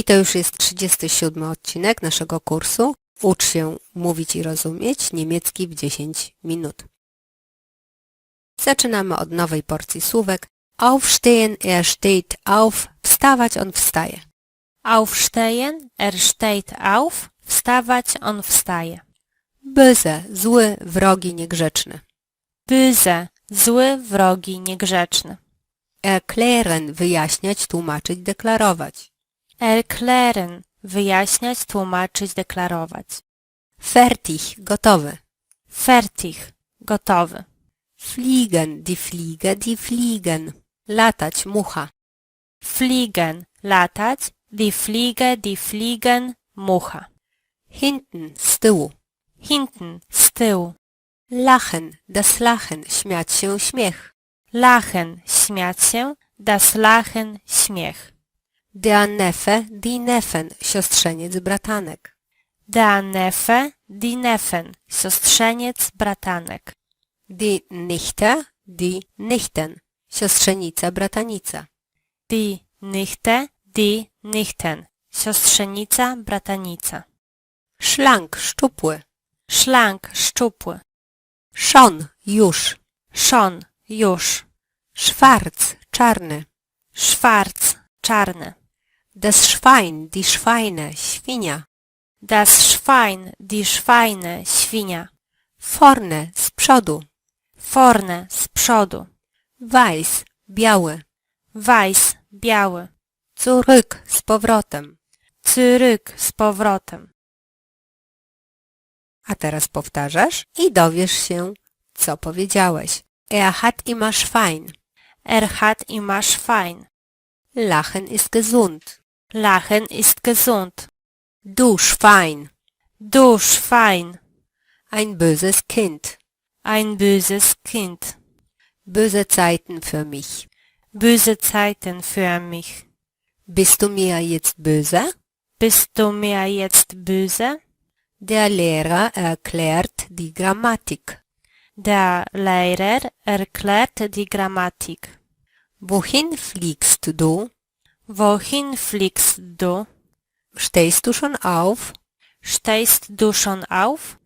I to już jest 37 odcinek naszego kursu. Ucz się mówić i rozumieć niemiecki w 10 minut. Zaczynamy od nowej porcji słówek. Aufstehen, er steht auf. Wstawać, on wstaje. Aufstehen, er steht auf. Wstawać, on wstaje. Böse, zły, wrogi, niegrzeczny. Böse, zły, wrogi, niegrzeczny. Erklären, wyjaśniać, tłumaczyć, deklarować. Erklären, wyjaśniać, tłumaczyć, deklarować. Fertig, gotowy. Fertig, gotowy. Fliegen, die Fliege, die fliegen. Latać, mucha. Fliegen, latać. Die Fliege, die fliegen, mucha. Hinten, z tyłu. Hinten, z tyłu. Lachen, das Lachen, śmiać się, śmiech. Lachen, śmiać się. Das Lachen, śmiech. Die Neffen, siostrzeniec, bratanek. Die Neffen, siostrzeniec, bratanek. Die Nichte, die Nichten, siostrzenica, bratanica. Die Nichte, die Nichten, siostrzenica, bratanica. Szlank, szczupły. Szlank, szczupły. Schon, już. Schon, już. Schwarz, czarny. Schwarz, czarny. Das Schwein, die Schweine, świnia. Das Schwein, die Schweine, świnia. Vorne, z przodu. Vorne, z przodu. Weiß, biały. Weiß, biały. Zurück, z powrotem. Zurück, z powrotem. A teraz powtarzasz i dowiesz się, co powiedziałeś. Er hat immer Schwein. Er hat immer Schwein. Lachen ist gesund. Lachen ist gesund. Du Schwein. Du Schwein. Ein böses Kind. Ein böses Kind. Böse Zeiten für mich. Böse Zeiten für mich. Bist du mir jetzt böse? Bist du mir jetzt böse? Der Lehrer erklärt die Grammatik. Der Lehrer erklärt die Grammatik. Wohin fliegst du? Wohin fliegst du? Stehst du schon auf? Stehst du schon auf?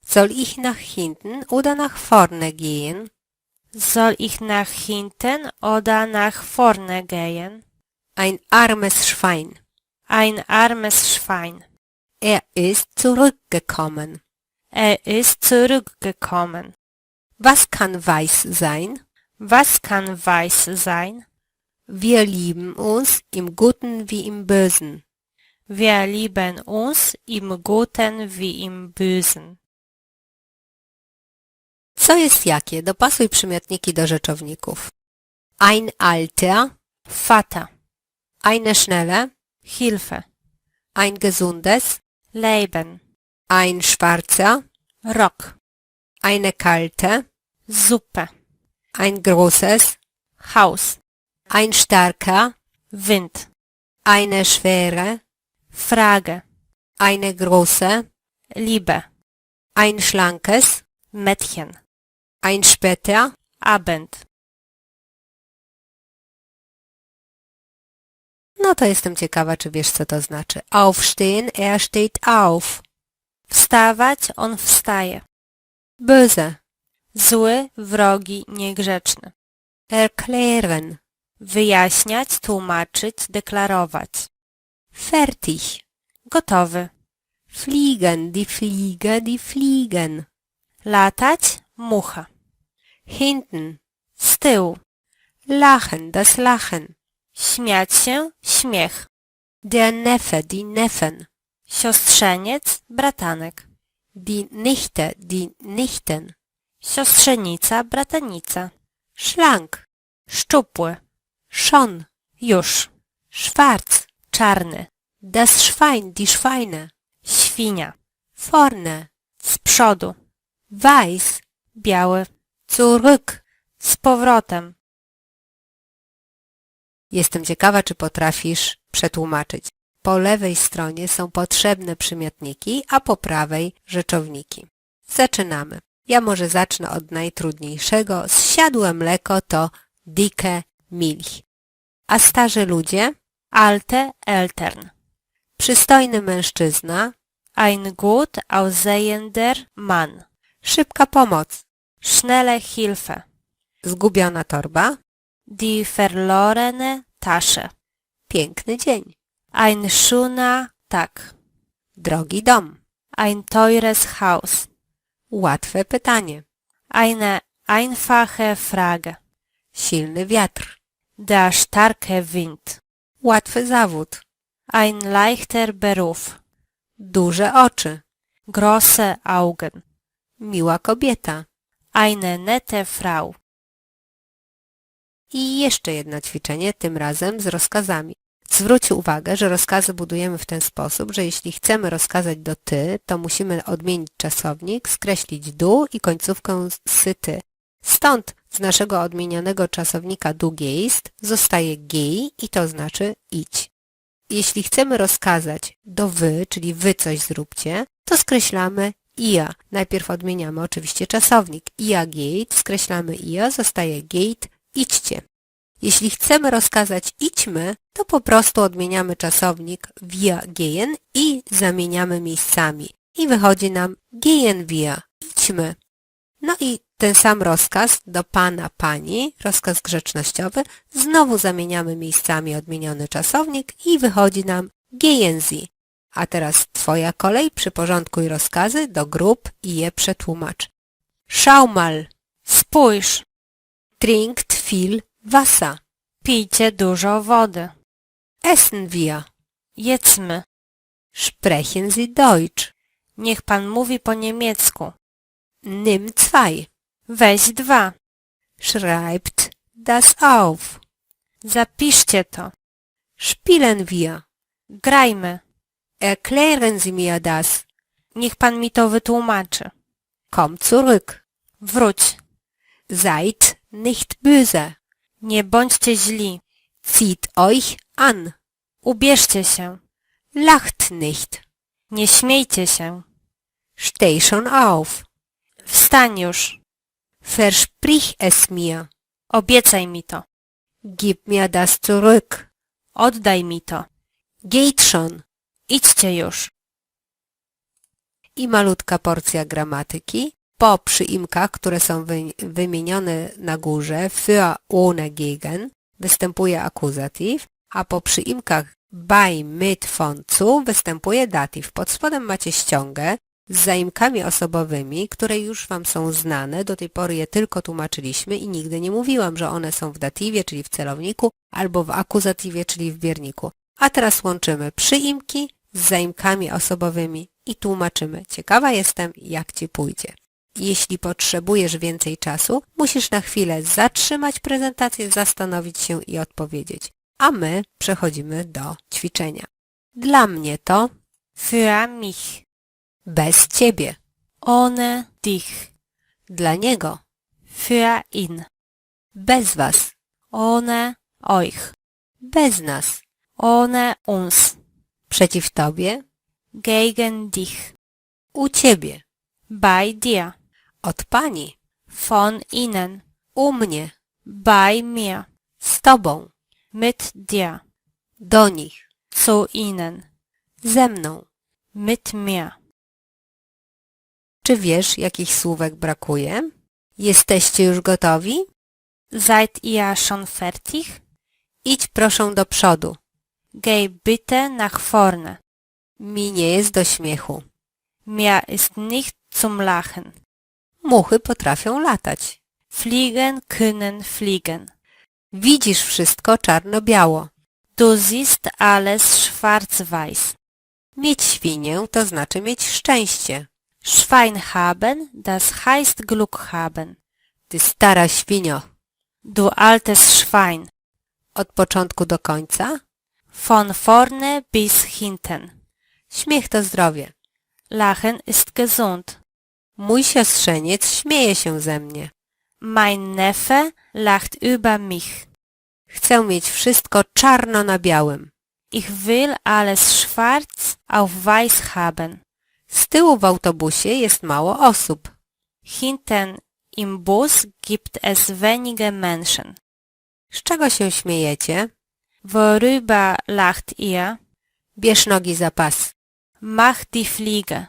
Soll ich nach hinten oder nach vorne gehen? Soll ich nach hinten oder nach vorne gehen? Ein armes Schwein. Ein armes Schwein. Er ist zurückgekommen. Er ist zurückgekommen. Was kann weiß sein? Was kann weiß sein? Wir lieben uns im Guten wie im Bösen. Wir lieben uns im Guten wie im Bösen. Co jest jakie? Dopasuj przymiotniki do rzeczowników. Ein Alter, Vater, eine Schnelle, Hilfe, ein gesundes, Leben, ein Schwarzer, Rock, eine kalte, Suppe, ein großes, Haus, ein starker, Wind, eine schwere, Frage, eine große, Liebe, ein schlankes, Mädchen, ein später, Abend. no to jestem ciekawa, czy wiesz, co to znaczy. Aufstehen, er steht auf. Wstawać, on wstaje. Böse, Zły, wrogi, niegrzeczny. erklären, Wyjaśniać, tłumaczyć, deklarować. fertig, Gotowy. fliegen, die Fliege, die fliegen. Latać, mucha. Hinten, Z tyłu. lachen, das Lachen. Śmiać się, śmiech. Der Neffe, die Neffen. Siostrzeniec, bratanek. Die Nichte, die Nichten. Siostrzenica, bratanica. Schlank, Szczupły. Schon, Już. schwarz. Czarny. Das Schwein, die Schweine. Świnia. Vorne, Z przodu. weiß. Biały. Zurück. Z powrotem. Jestem ciekawa, czy potrafisz przetłumaczyć. Po lewej stronie są potrzebne przymiotniki, a po prawej rzeczowniki. Zaczynamy. Ja może zacznę od najtrudniejszego. Zsiadłe mleko to dicke Milch. A starzy ludzie? Alte Eltern. Przystojny mężczyzna. Ein gut aussehender Mann. Szybka pomoc. Schnelle Hilfe. Zgubiona torba. Die verlorene Tasche. Piękny dzień. Ein schöner Tag. Drogi dom. Ein teures Haus. Łatwe pytanie. Eine einfache Frage. Silny wiatr. Der starke Wind. Łatwy zawód. Ein leichter Beruf. Duże oczy. Große Augen. Miła kobieta. Eine nette Frau. I jeszcze jedno ćwiczenie, tym razem z rozkazami. Zwróć uwagę, że rozkazy budujemy w ten sposób, że jeśli chcemy rozkazać do ty, to musimy odmienić czasownik, skreślić du i końcówkę z ty. Stąd z naszego odmienionego czasownika du zostaje gej i to znaczy idź. Jeśli chcemy rozkazać do wy, czyli wy coś zróbcie, to skreślamy ia. Najpierw odmieniamy oczywiście czasownik. Ia gate, skreślamy ia, zostaje gate, idźcie. Jeśli chcemy rozkazać idźmy, to po prostu odmieniamy czasownik wir gehen i zamieniamy miejscami. I wychodzi nam gehen wir, idźmy. No i ten sam rozkaz do pana, pani, rozkaz grzecznościowy, znowu zamieniamy miejscami odmieniony czasownik i wychodzi nam sie. A teraz twoja kolej, przyporządkuj rozkazy do grup i je przetłumacz. Schau mal, Spójrz. trinkt viel Wasser. Pijcie dużo wody. Essen wir. Jedzmy. Sprechen Sie Deutsch. Niech pan mówi po niemiecku. Nimm zwei. Weź dwa. Schreibt das auf. Zapiszcie to. Spielen wir. Grajmy. Erklären Sie mir das. Niech pan mi to wytłumaczy. Komm zurück. Wróć. Seid nicht böse. Nie bądźcie źli. Zieht euch an. Ubierzcie się. Lacht nicht. Nie śmiejcie się. Steh schon auf. Wstań już. Versprich es mir. Obiecaj mi to. Gib mir das zurück. Oddaj mi to. Geht schon. Idźcie już. I malutka porcja gramatyki. Po przyimkach, które są wy, wymienione na górze, für, ohne, gegen, występuje akuzatyw, a po przyimkach bei, mit, von, zu występuje datyw. Pod spodem macie ściągę z zaimkami osobowymi, które już Wam są znane. Do tej pory je tylko tłumaczyliśmy i nigdy nie mówiłam, że one są w datywie, czyli w celowniku, albo w akuzatywie, czyli w bierniku. A teraz łączymy przyimki z zaimkami osobowymi i tłumaczymy. Ciekawa jestem, jak Ci pójdzie. Jeśli potrzebujesz więcej czasu, musisz na chwilę zatrzymać prezentację, zastanowić się i odpowiedzieć. A my przechodzimy do ćwiczenia. Dla mnie to Für mich. Bez Ciebie. Ohne dich. Dla niego Für ihn. bez Was. Ohne euch. Bez nas. Ohne uns. Przeciw Tobie. Gegen dich. U Ciebie. Bei dir. Od Pani. Von ihnen. U mnie. Bei mir. Z Tobą. Mit dir. Do nich. Zu ihnen. Ze mną. Mit mir. Czy wiesz, jakich słówek brakuje? Jesteście już gotowi? Seid ihr schon fertig? Idź proszę do przodu. Geh bitte nach vorne. Mi nie jest do śmiechu. Mir ist nicht zum Lachen. Muchy potrafią latać. Fliegen können fliegen. Widzisz wszystko czarno-biało. Du siehst alles schwarz-weiß. Mieć świnię to znaczy mieć szczęście. Schwein haben, das heißt Glück haben. Ty stara świnio. Du altes Schwein. Od początku do końca? Von vorne bis hinten. Śmiech to zdrowie. Lachen ist gesund. Mój siostrzeniec śmieje się ze mnie. Mein Neffe lacht über mich. Chcę mieć wszystko czarno na białym. Ich will alles schwarz auf weiß haben. Z tyłu w autobusie jest mało osób. Hinten im Bus gibt es wenige Menschen. Z czego się śmiejecie? Worüber lacht ihr? Bierz nogi za pas. Mach die Fliege.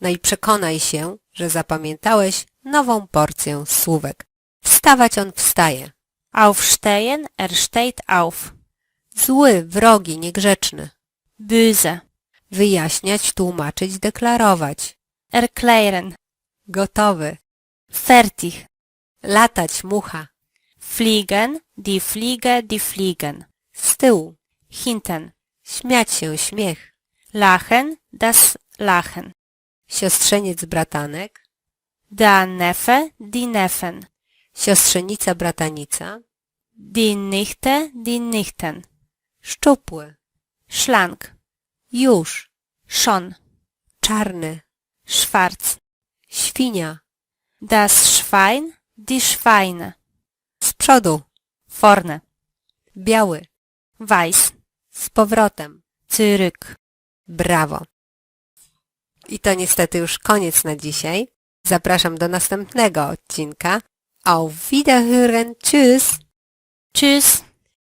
No i przekonaj się, że zapamiętałeś nową porcję słówek. Wstawać on wstaje. Aufstehen, er steht auf. Zły, wrogi, niegrzeczny. Böse. Wyjaśniać, tłumaczyć, deklarować. Erklären. Gotowy. Fertig. Latać, mucha. Fliegen, die Fliege, die Fliegen. Z tyłu. Hinten. Śmiać się, śmiech. Lachen, das Lachen. Siostrzeniec, bratanek. Der Neffe, die Neffen. Siostrzenica, bratanica. Die Nichte, die Nichten. Szczupły. Schlank. Już. Schon. Czarny. Schwarz. Świnia. Das Schwein, die Schweine. Z przodu. Vorne. Biały. Weiß. Z powrotem. Zurück. Brawo. I to niestety już koniec na dzisiaj. Zapraszam do następnego odcinka. Auf Wiederhören. Tschüss. Tschüss.